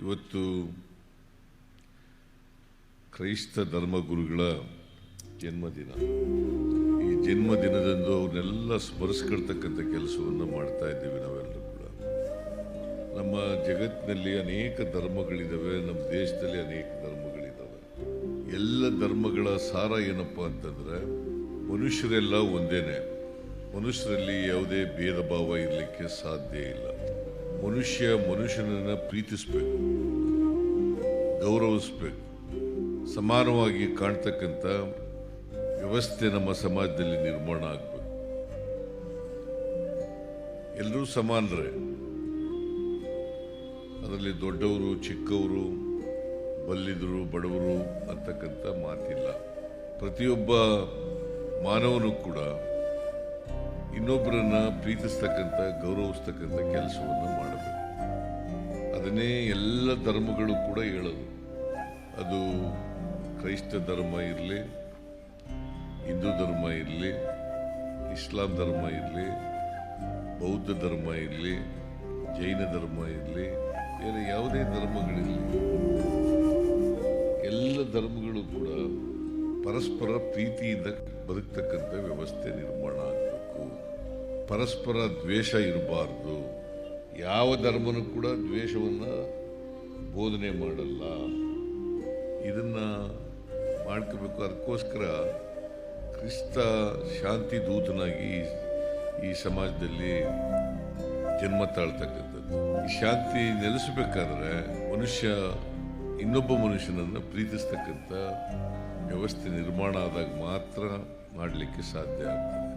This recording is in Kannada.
ಇವತ್ತು ಕ್ರೈಸ್ತ ಧರ್ಮಗುರುಗಳ ಜನ್ಮದಿನ. ಈ ಜನ್ಮದಿನದಂದು ಅವ್ರನ್ನೆಲ್ಲ ಸ್ಮರಿಸ್ಕೊಳ್ತಕ್ಕಂಥ ಕೆಲಸವನ್ನು ಮಾಡ್ತಾ ಇದ್ದೀವಿ ನಾವೆಲ್ಲರೂ ಕೂಡ. ನಮ್ಮ ಜಗತ್ತಿನಲ್ಲಿ ಅನೇಕ ಧರ್ಮಗಳಿದ್ದಾವೆ ನಮ್ಮ ದೇಶದಲ್ಲಿ ಅನೇಕ ಧರ್ಮಗಳಿದ್ದಾವೆ ಎಲ್ಲ ಧರ್ಮಗಳ ಸಾರ ಏನಪ್ಪ ಅಂತಂದ್ರೆ, ಮನುಷ್ಯರೆಲ್ಲ ಒಂದೇನೆ. ಮನುಷ್ಯರಲ್ಲಿ ಯಾವುದೇ ಭೇದ ಭಾವ ಇರಲಿಕ್ಕೆ ಸಾಧ್ಯ ಇಲ್ಲ. ಮನುಷ್ಯ ಮನುಷ್ಯನನ್ನು ಪ್ರೀತಿಸಬೇಕು, ಗೌರವಿಸ್ಬೇಕು, ಸಮಾನವಾಗಿ ಕಾಣ್ತಕ್ಕಂಥ ವ್ಯವಸ್ಥೆ ನಮ್ಮ ಸಮಾಜದಲ್ಲಿ ನಿರ್ಮಾಣ ಆಗಬೇಕು. ಎಲ್ಲರೂ ಸಮಾನರೇ. ಅದರಲ್ಲಿ ದೊಡ್ಡವರು, ಚಿಕ್ಕವರು, ಬಲ್ಲಿದರು, ಬಡವರು ಅಂತಕ್ಕಂಥ ಮಾತಿಲ್ಲ. ಪ್ರತಿಯೊಬ್ಬ ಮಾನವನು ಕೂಡ ಇನ್ನೊಬ್ಬರನ್ನ ಪ್ರೀತಿಸ್ತಕ್ಕಂಥ, ಗೌರವಿಸ್ತಕ್ಕಂಥ ಕೆಲಸವನ್ನು ಮಾಡಬೇಕು. ಅದನ್ನೇ ಎಲ್ಲ ಧರ್ಮಗಳು ಕೂಡ ಹೇಳೋದು. ಅದು ಕ್ರೈಸ್ತ ಧರ್ಮ ಇರಲಿ, ಹಿಂದೂ ಧರ್ಮ ಇರಲಿ, ಇಸ್ಲಾಂ ಧರ್ಮ ಇರಲಿ, ಬೌದ್ಧ ಧರ್ಮ ಇರಲಿ, ಜೈನ ಧರ್ಮ ಇರಲಿ, ಬೇರೆ ಯಾವುದೇ ಧರ್ಮಗಳಿರಲಿ, ಎಲ್ಲ ಧರ್ಮಗಳು ಕೂಡ ಪರಸ್ಪರ ಪ್ರೀತಿಯಿಂದ ಬದುಕ್ತಕ್ಕಂಥ ವ್ಯವಸ್ಥೆ ನಿರ್ಮಾಣ ಆಗಬೇಕು ಪರಸ್ಪರ ದ್ವೇಷ ಇರಬಾರ್ದು. ಯಾವ ಧರ್ಮನೂ ಕೂಡ ದ್ವೇಷವನ್ನು ಬೋಧನೆ ಮಾಡಲ್ಲ. ಇದನ್ನು ಮಾಡ್ಕೋಬೇಕು. ಅದಕ್ಕೋಸ್ಕರ ಕ್ರಿಸ್ತ ಶಾಂತಿ ದೂತನಾಗಿ ಈ ಸಮಾಜದಲ್ಲಿ ಜನ್ಮ ತಾಳ್ತಕ್ಕಂಥದ್ದು. ಈ ಶಾಂತಿ ನೆಲೆಸಬೇಕಾದ್ರೆ ಮನುಷ್ಯ ಇನ್ನೊಬ್ಬ ಮನುಷ್ಯನನ್ನು ಪ್ರೀತಿಸ್ತಕ್ಕಂಥ ವ್ಯವಸ್ಥೆ ನಿರ್ಮಾಣ ಆದಾಗ ಮಾತ್ರ ಮಾಡಲಿಕ್ಕೆ ಸಾಧ್ಯ ಆಗ್ತದೆ.